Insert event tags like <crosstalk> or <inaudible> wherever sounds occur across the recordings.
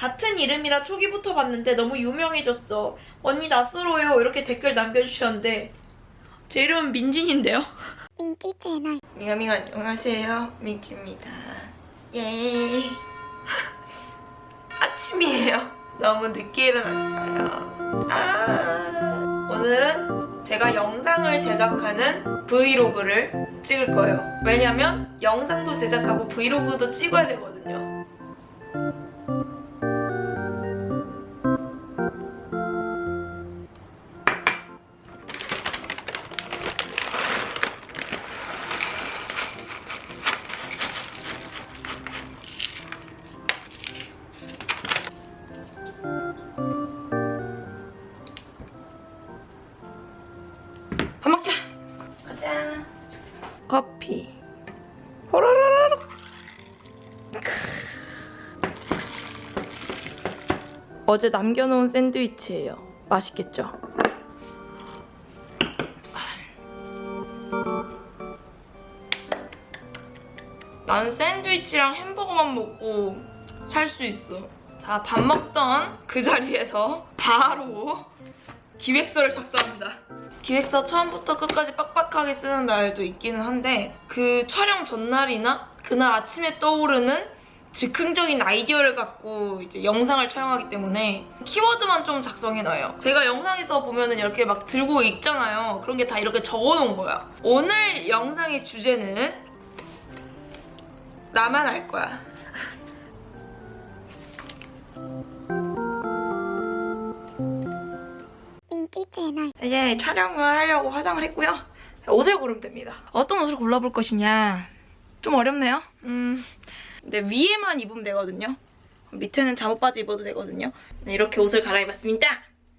같은 이름이라 초기부터 봤는데 너무 유명해졌어. 언니 낯설어요. 이렇게 댓글 남겨주셨는데 제 이름은 민진인데요. <laughs> 민지 채널 미가미가 안녕하세요. 민지입니다. 예. <laughs> 아침이에요. 너무 늦게 일어났어요. 아. 오늘은 제가 영상을 제작하는 브이로그를 찍을 거예요. 왜냐면 영상도 제작하고 브이로그도 찍어야 되거든요. 어제 남겨놓은 샌드위치예요. 맛있겠죠? 나는 샌드위치랑 햄버거만 먹고 살 수 있어. 자, 밥 먹던 그 자리에서 바로 기획서를 작성합니다. 기획서 처음부터 끝까지 빡빡하게 쓰는 날도 있기는 한데 그 촬영 전날이나 그날 아침에 떠오르는 즉흥적인 아이디어를 갖고 이제 영상을 촬영하기 때문에 키워드만 좀 작성해놔요. 제가 영상에서 보면은 이렇게 막 들고 있잖아요. 그런 게 다 이렇게 적어놓은 거야. 오늘 영상의 주제는 나만 알 거야. 민지 채널 이제 촬영을 하려고 화장을 했고요. 자, 옷을 고르면 됩니다. 어떤 옷을 골라볼 것이냐? 좀 어렵네요. 음, 근데 위에만 입으면 되거든요. 밑에는 잠옷 바지 입어도 되거든요. 네, 이렇게 옷을 갈아입었습니다.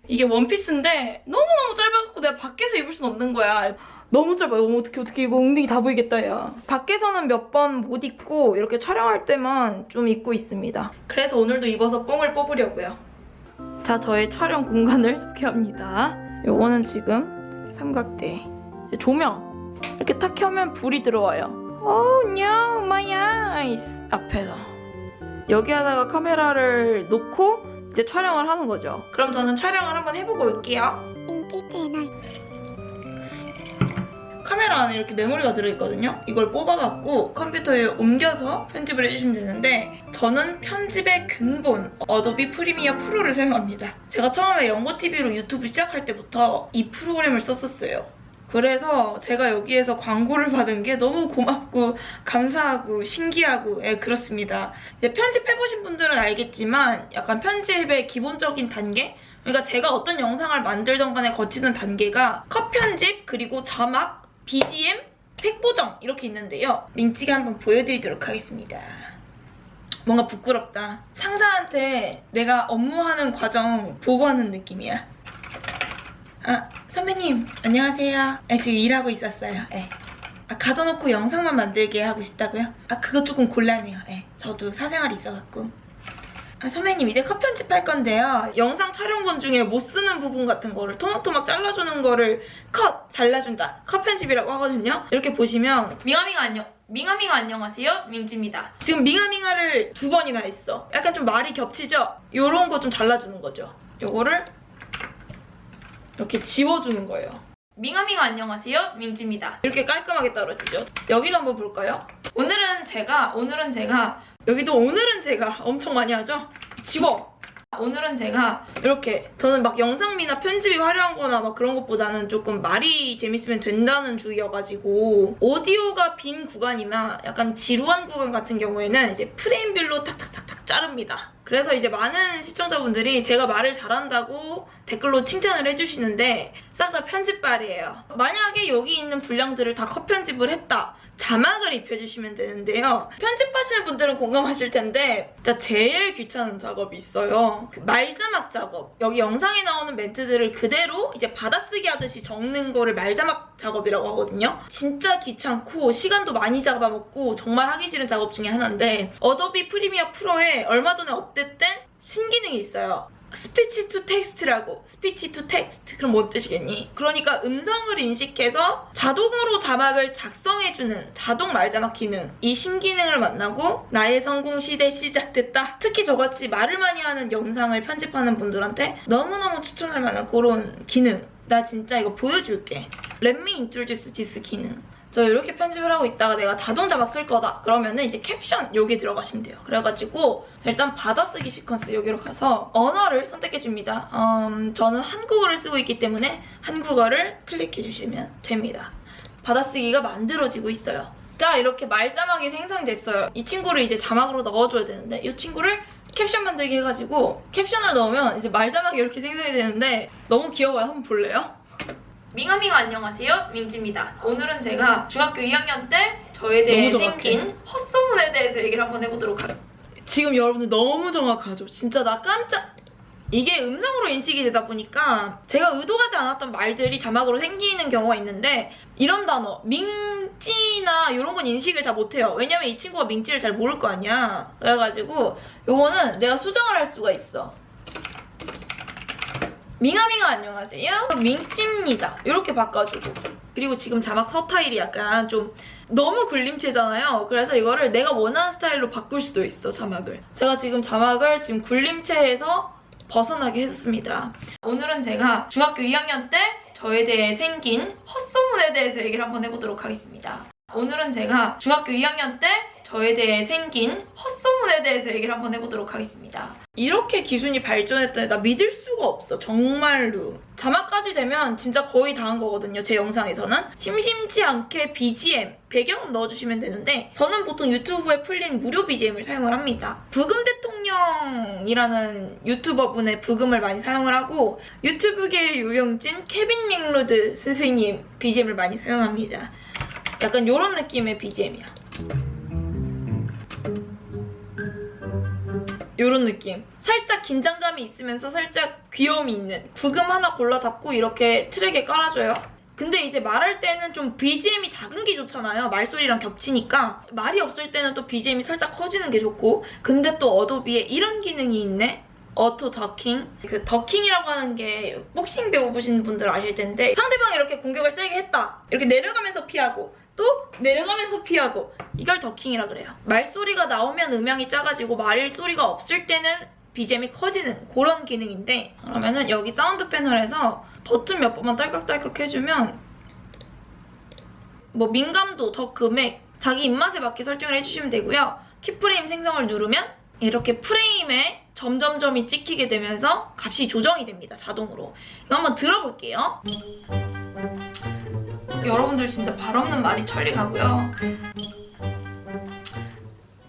이게 원피스인데 너무너무 짧아갖고 내가 밖에서 입을 순 없는 거야. 너무 짧아요. 어머, 어떻게 어떻게 이거 엉덩이 다 보이겠다 야. 밖에서는 몇 번 못 입고 이렇게 촬영할 때만 좀 입고 있습니다. 그래서 오늘도 입어서 뽕을 뽑으려고요. 자, 저의 촬영 공간을 소개합니다. 요거는 지금 삼각대. 조명. 이렇게 탁 켜면 불이 들어와요. Oh no, my eyes. 앞에서. 여기 하다가 카메라를 놓고 이제 촬영을 하는 거죠. 그럼 저는 촬영을 한번 해보고 올게요. 민지 채널 카메라 안에 이렇게 메모리가 들어있거든요. 이걸 뽑아갖고 컴퓨터에 옮겨서 편집을 해주시면 되는데 저는 편집의 근본 어도비 프리미어 프로를 사용합니다. 제가 처음에 연고TV로 유튜브 시작할 때부터 이 프로그램을 썼었어요. 그래서 제가 여기에서 광고를 <laughs> 받은 게 너무 고맙고 감사하고 신기하고 예, 그렇습니다. 이제 편집해보신 분들은 알겠지만 약간 편집의 기본적인 단계? 그러니까 제가 어떤 영상을 만들던 간에 거치는 단계가 컷 편집 그리고 자막 BGM, 색 보정 이렇게 있는데요. 민지가 한번 보여드리도록 하겠습니다. 뭔가 부끄럽다. 상사한테 내가 업무하는 과정 보고하는 느낌이야. 아, 선배님, 안녕하세요. 네, 지금 일하고 있었어요. 네. 아, 가둬놓고 영상만 만들게 하고 싶다고요? 아, 그거 조금 곤란해요. 네. 저도 사생활이 있어갖고. 아, 선배님, 이제 컷 편집할 건데요. 영상 촬영본 중에 못 쓰는 부분 같은 거를 토막토막 잘라주는 거를 컷! 잘라준다. 컷 편집이라고 하거든요. 이렇게 보시면, 미가미가 안녕. 밍아밍아 안녕하세요 민지입니다 지금 밍아밍아를 두 번이나 했어 약간 좀 말이 겹치죠? 요런 거 좀 잘라주는 거죠 요거를 이렇게 지워주는 거예요. 밍아밍아 안녕하세요 민지입니다. 이렇게 깔끔하게 떨어지죠. 여기도 한번 볼까요? 오늘은 제가 오늘은 제가 여기도 오늘은 제가 엄청 많이 하죠. 지워. 오늘은 제가 이렇게 저는 막 영상미나 편집이 화려한 거나 막 그런 것보다는 조금 말이 재밌으면 된다는 주의여가지고 오디오가 빈 구간이나 약간 지루한 구간 같은 경우에는 이제 프레임별로 탁탁탁탁 자릅니다. 그래서 이제 많은 시청자분들이 제가 말을 잘한다고 댓글로 칭찬을 해주시는데 싹 다 편집발이에요. 만약에 여기 있는 분량들을 다 컷 편집을 했다. 자막을 입혀주시면 되는데요. 편집하시는 분들은 공감하실 텐데 진짜 제일 귀찮은 작업이 있어요. 그 말자막 작업. 여기 영상에 나오는 멘트들을 그대로 이제 받아쓰기 하듯이 적는 거를 말자막 작업이라고 하거든요. 진짜 귀찮고 시간도 많이 잡아먹고 정말 하기 싫은 작업 중에 하나인데 어도비 프리미어 프로에 얼마 전에 업 데이트된 신기능이 있어요. 스피치 투 텍스트라고. 스피치 투 텍스트 그럼 뭔 뜻이겠니? 그러니까 음성을 인식해서 자동으로 자막을 작성해주는 자동 말자막 기능. 이 신기능을 만나고 나의 성공 시대 시작됐다. 특히 저같이 말을 많이 하는 영상을 편집하는 분들한테 너무너무 추천할 만한 그런 기능. 나 진짜 이거 보여줄게. Me introduce this 기능 저 이렇게 편집을 하고 있다가 내가 자동 쓸 거다. 그러면은 이제 캡션 여기 들어가시면 돼요. 그래가지고 일단 받아쓰기 시퀀스 여기로 가서 언어를 선택해 줍니다. 음, 저는 한국어를 쓰고 있기 때문에 한국어를 클릭해 주시면 됩니다. 받아쓰기가 만들어지고 있어요. 자 이렇게 말자막이 생성됐어요. 이 친구를 이제 자막으로 넣어줘야 되는데 이 친구를 캡션 만들기 해가지고 캡션을 넣으면 이제 말자막이 이렇게 생성이 되는데 너무 귀여워요. 한번 볼래요? 밍아밍아 안녕하세요. 민지입니다. 오늘은 제가 중학교 2학년 때 저에 대해. 생긴 헛소문에 대해서 얘기를 한번 해보도록 하겠습니다 지금 여러분들 너무 정확하죠? 진짜 나 깜짝 이게 음성으로 인식이 되다 보니까 제가 의도하지 않았던 말들이 자막으로 생기는 경우가 있는데 이런 단어 민지나 이런 건 인식을 잘 못해요. 왜냐면 이 친구가 민지를 잘 모를 거 아니야. 그래가지고 요거는 내가 수정을 할 수가 있어 밍아밍아 안녕하세요. 민찌입니다. 이렇게 바꿔주고. 그리고 지금 자막 서타일이 약간 좀 너무 굴림체잖아요. 그래서 이거를 내가 원하는 스타일로 바꿀 수도 있어, 자막을. 제가 지금 자막을 지금 굴림체에서 벗어나게 했습니다. 오늘은 제가 중학교 2학년 때 저에 대해 생긴 헛소문에 대해서 얘기를 한번 해보도록 하겠습니다. 오늘은 제가 중학교 2학년 때 저에 대해 생긴 헛소문에 대해서 얘기를 한번 해보도록 하겠습니다. 이렇게 기준이 발전했다니 나 믿을 수가 없어 정말로. 자막까지 되면 진짜 거의 다 한 거거든요 제 영상에서는. 심심치 않게 BGM 배경 넣어주시면 되는데 저는 보통 유튜브에 풀린 무료 BGM을 사용을 합니다. 부금 대통령이라는 유튜버분의 부금을 많이 사용을 하고 유튜브계의 유영진 케빈 밍로드 선생님 BGM을 많이 사용합니다. 약간 이런 느낌의 BGM이야 요런 느낌. 살짝 긴장감이 있으면서 살짝 귀여움이 있는 부금 하나 골라 잡고 이렇게 트랙에 깔아줘요. 근데 이제 말할 때는 좀 BGM이 작은 게 좋잖아요. 말소리랑 겹치니까. 말이 없을 때는 또 BGM이 살짝 커지는 게 좋고. 근데 또 어도비에 이런 기능이 있네? 어토 더킹. 그 더킹이라고 하는 게 복싱 배워보신 분들 아실 텐데 상대방이 이렇게 공격을 세게 했다. 이렇게 내려가면서 피하고 또 내려가면서 피하고 이걸 더킹이라 그래요. 말소리가 나오면 음향이 작아지고 말소리가 없을 때는 BGM이 커지는 그런 기능인데 그러면은 여기 사운드 패널에서 버튼 몇 번만 딸깍딸깍 해주면 뭐 민감도, 더 금액 자기 입맛에 맞게 설정을 해주시면 되고요. 키프레임 생성을 누르면 이렇게 프레임에 점점점이 찍히게 되면서 값이 조정이 됩니다. 자동으로. 이거 한번 들어볼게요. 여러분들 진짜 발 없는 말이 천리 가고요.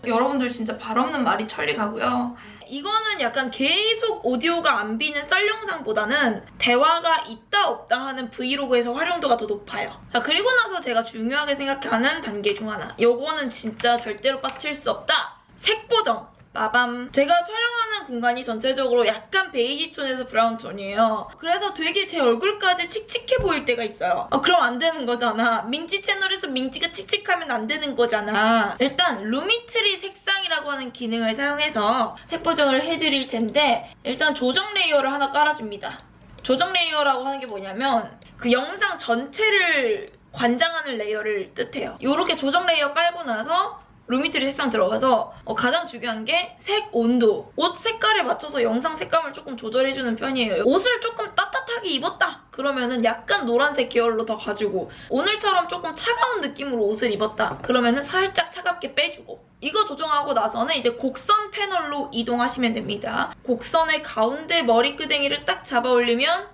여러분들 진짜 발 없는 말이 천리 가고요. 이거는 약간 계속 오디오가 안 비는 썰 영상보다는 대화가 있다 없다 하는 브이로그에서 활용도가 더 높아요. 자 그리고 나서 제가 중요하게 생각하는 단계 중 하나. 요거는 진짜 절대로 빠칠 수 없다. 색 보정. 마밤. 제가 촬영하는 공간이 전체적으로 약간 베이지 톤에서 브라운 톤이에요. 그래서 되게 제 얼굴까지 칙칙해 보일 때가 있어요. 어, 그럼 안 되는 거잖아. 민지 채널에서 민지가 칙칙하면 안 되는 거잖아. 일단 루미트리 색상이라고 하는 기능을 사용해서 색 보정을 해드릴 텐데 일단 조정 레이어를 하나 깔아줍니다. 조정 레이어라고 하는 게 뭐냐면 그 영상 전체를 관장하는 레이어를 뜻해요. 이렇게 조정 레이어 깔고 나서 루미트리 색상 들어가서 어, 가장 중요한 게 색 온도. 옷 색깔에 맞춰서 영상 색감을 조금 조절해주는 편이에요. 옷을 조금 따뜻하게 입었다. 그러면은 약간 노란색 계열로 더 가지고 오늘처럼 조금 차가운 느낌으로 옷을 입었다. 그러면은 살짝 차갑게 빼주고. 이거 조정하고 나서는 이제 곡선 패널로 이동하시면 됩니다. 곡선의 가운데 머리끄댕이를 딱 잡아 올리면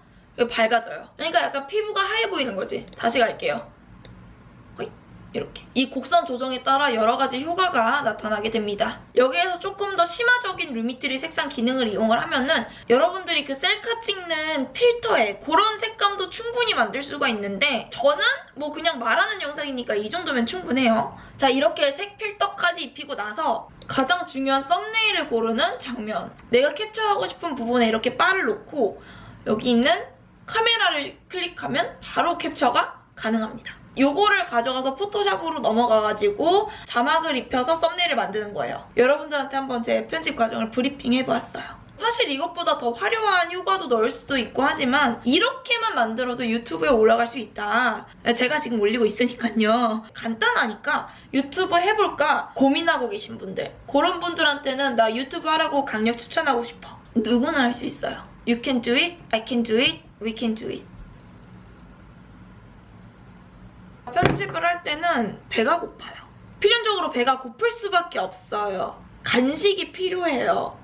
밝아져요. 그러니까 약간 피부가 하얘 보이는 거지. 다시 갈게요 이렇게 이 곡선 조정에 따라 여러 가지 효과가 나타나게 됩니다. 여기에서 조금 더 심화적인 루미트리 색상 기능을 이용을 하면은 여러분들이 그 셀카 찍는 필터에 그런 색감도 충분히 만들 수가 있는데 저는 뭐 그냥 말하는 영상이니까 이 정도면 충분해요. 자 이렇게 색 필터까지 입히고 나서 가장 중요한 썸네일을 고르는 장면 내가 캡처하고 싶은 부분에 이렇게 바를 놓고 여기 있는 카메라를 클릭하면 바로 캡처가 가능합니다. 요거를 가져가서 포토샵으로 넘어가가지고 자막을 입혀서 썸네일을 만드는 거예요. 여러분들한테 한번 제 편집 과정을 브리핑 해보았어요. 사실 이것보다 더 화려한 효과도 넣을 수도 있고 하지만 이렇게만 만들어도 유튜브에 올라갈 수 있다. 제가 지금 올리고 있으니까요. 간단하니까 유튜브 해볼까 고민하고 계신 분들 그런 분들한테는 나 유튜브 하라고 강력 추천하고 싶어. 누구나 할 수 있어요. You can do it, I can do it, we can do it. 편집을 할 때는 배가 고파요. 필연적으로 배가 고플 수밖에 없어요. 간식이 필요해요.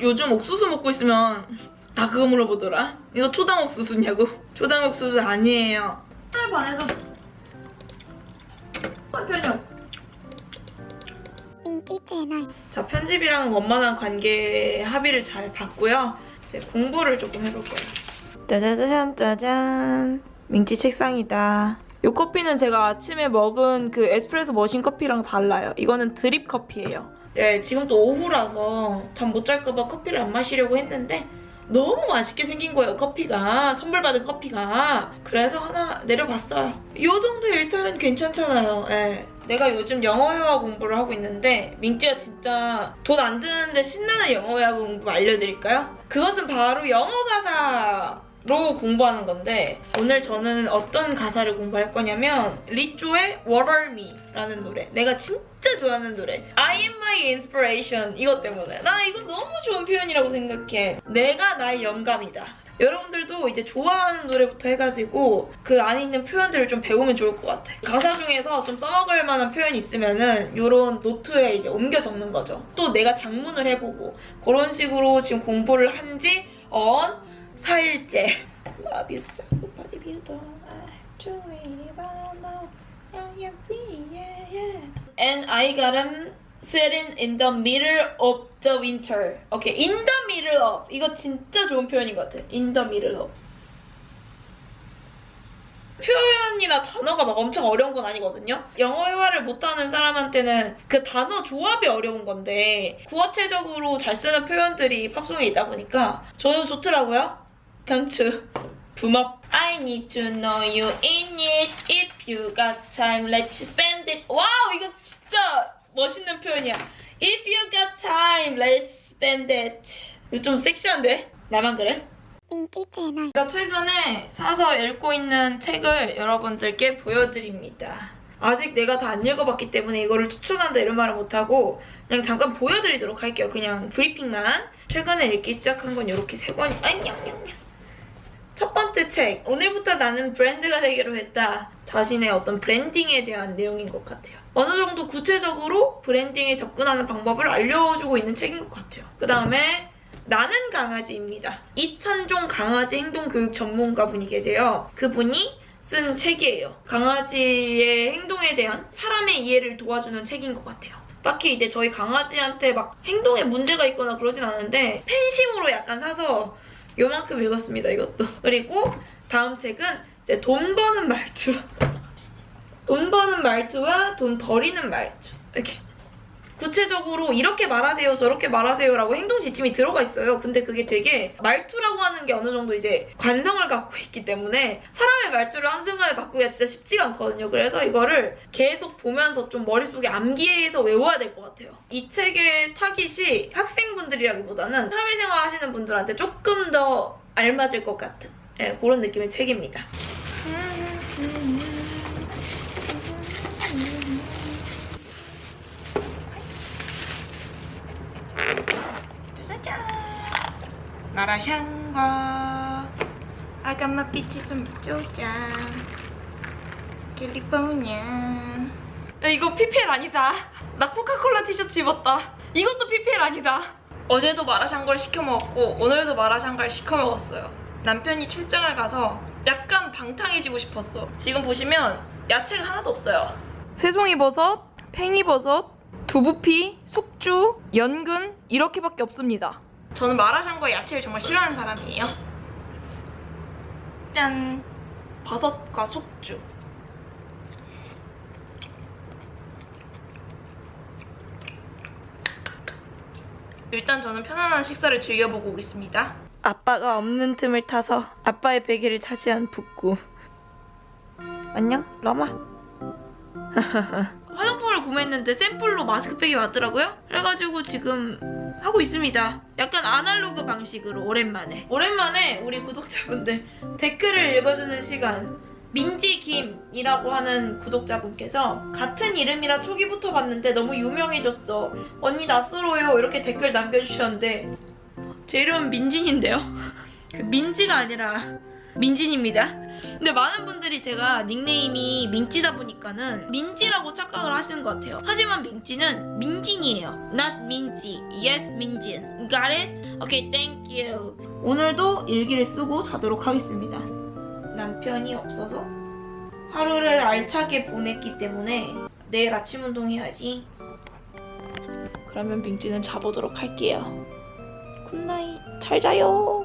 요즘 옥수수 먹고 있으면 다 그거 물어보더라. 이거 초당 옥수수냐고. 초당 옥수수 아니에요. 하나 반에서 편요. 민지 채널 자 편집이랑 원만한 관계 합의를 잘 봤고요. 이제 공부를 조금 해볼 거예요. 짜자자잔 짜잔 민지 책상이다. 이 커피는 제가 아침에 먹은 그 에스프레소 머신 커피랑 달라요. 이거는 드립 커피예요. 네, 지금 또 오후라서 잠 못 잘까봐 커피를 안 마시려고 했는데 너무 맛있게 생긴 거예요, 커피가. 선물 받은 커피가. 그래서 하나 내려봤어요. 이 정도 일단은 괜찮잖아요. 예. 내가 요즘 영어 회화 공부를 하고 있는데 민지가 진짜 돈 안 드는데 신나는 영어 회화 공부 알려드릴까요? 그것은 바로 영어 가사로 공부하는 건데 오늘 저는 어떤 가사를 공부할 거냐면 리조의 What Are Me라는 노래. 내가 진짜 좋아하는 노래. I am my inspiration. 이것 때문에. 나 이거 너무 좋은 표현이라고 생각해. 내가 나의 영감이다 여러분들도 이제 좋아하는 노래부터 해가지고 그 안에 있는 표현들을 좀 배우면 좋을 것 같아. 가사 중에서 좀 써먹을 만한 표현이 있으면은 이런 노트에 이제 옮겨 적는 거죠. 또 내가 장문을 해보고 그런 식으로 지금 공부를 한 지 언 4일째. Love you so, but if you don't, I truly wanna know how you feel, yeah, yeah. And I got him sweating in the middle of the winter. 오케이, in the middle of. 이거 진짜 좋은 표현인 것 같아. in the middle of. 표현이나 단어가 막 엄청 어려운 건 아니거든요. 영어 회화를 못하는 사람한테는 그 단어 조합이 어려운 건데 구어체적으로 잘 쓰는 표현들이 팝송에 있다 보니까 저는 좋더라고요. 강추. 붐업. I need to know you in it. If you got time, let's spend it. 와우, 이거 진짜 멋있는 표현이야. If you got time, let's spend it. 이거 좀 섹시한데? 나만 그래? 민지 채널 제가 최근에 사서 읽고 있는 책을 여러분들께 보여드립니다. 아직 내가 다 안 읽어봤기 때문에 이거를 추천한다 이런 말을 못하고 그냥 잠깐 보여드리도록 할게요. 그냥 브리핑만. 최근에 읽기 시작한 건 이렇게 세 권이 안녕냥냥. 첫 번째 책. 오늘부터 나는 브랜드가 되기로 했다. 자신의 어떤 브랜딩에 대한 내용인 것 같아요. 어느 정도 구체적으로 브랜딩에 접근하는 방법을 알려주고 있는 책인 것 같아요. 그 다음에 나는 강아지입니다. 이찬종 강아지 행동 교육 전문가 분이 계세요. 그분이 쓴 책이에요. 강아지의 행동에 대한 사람의 이해를 도와주는 책인 것 같아요. 딱히 이제 저희 강아지한테 막 행동에 문제가 있거나 그러진 않은데 팬심으로 약간 사서 요만큼 읽었습니다, 이것도. 그리고 다음 책은 이제 돈 버는 말투. <laughs> 돈 버는 말투와 돈 버리는 말투. 이렇게. 구체적으로 이렇게 말하세요, 저렇게 말하세요 라고 행동 지침이 들어가 있어요. 근데 그게 되게 말투라고 하는 게 어느 정도 이제 관성을 갖고 있기 때문에 사람의 말투를 한순간에 바꾸기가 진짜 쉽지가 않거든요. 그래서 이거를 계속 보면서 좀 머릿속에 암기해서 외워야 될 것 같아요. 이 책의 타깃이 학생분들이라기보다는 사회생활 하시는 분들한테 조금 더 알맞을 것 같은 예, 그런 느낌의 책입니다. 마라샹궈 아가마 피치 숨조장 캘리포니아 야 이거 PPL 아니다. 나 코카콜라 티셔츠 입었다. 이것도 PPL 아니다. 어제도 마라샹궈를 시켜 먹었고 오늘도 마라샹궈를 시켜 먹었어요. 남편이 출장을 가서 약간 방탕해지고 싶었어. 지금 보시면 야채가 하나도 없어요. 새송이버섯, 팽이버섯, 두부피, 숙주, 연근 이렇게밖에 없습니다. 저는 마라샹궈 야채를 정말 싫어하는 사람이에요. 짠! 버섯과 숙주. 일단 저는 편안한 식사를 즐겨보고 오겠습니다. 아빠가 없는 틈을 타서 아빠의 베개를 차지한 북구. 안녕 화장품을 <laughs> 구매했는데 샘플로 마스크팩이 왔더라고요? 그래가지고 지금 하고 있습니다. 약간 아날로그 방식으로 오랜만에. 오랜만에 우리 구독자분들 댓글을 읽어주는 시간. 민지김이라고 하는 구독자분께서 같은 이름이라 초기부터 봤는데 너무 유명해졌어. 언니 낯설어요. 이렇게 댓글 남겨주셨는데 제 이름은 민진인데요. <laughs> 그 민지가 아니라 민진입니다 근데 많은 분들이 제가 닉네임이 민지다 보니까는 민지라고 착각을 하시는 것 같아요 하지만 민지는 민진이에요 not 민지 yes 민진 got it? okay thank you 오늘도 일기를 쓰고 자도록 하겠습니다 남편이 없어서 하루를 알차게 보냈기 때문에 내일 아침 운동해야지. 그러면 민지는 자보도록 할게요. 굿나잇. 잘 자요.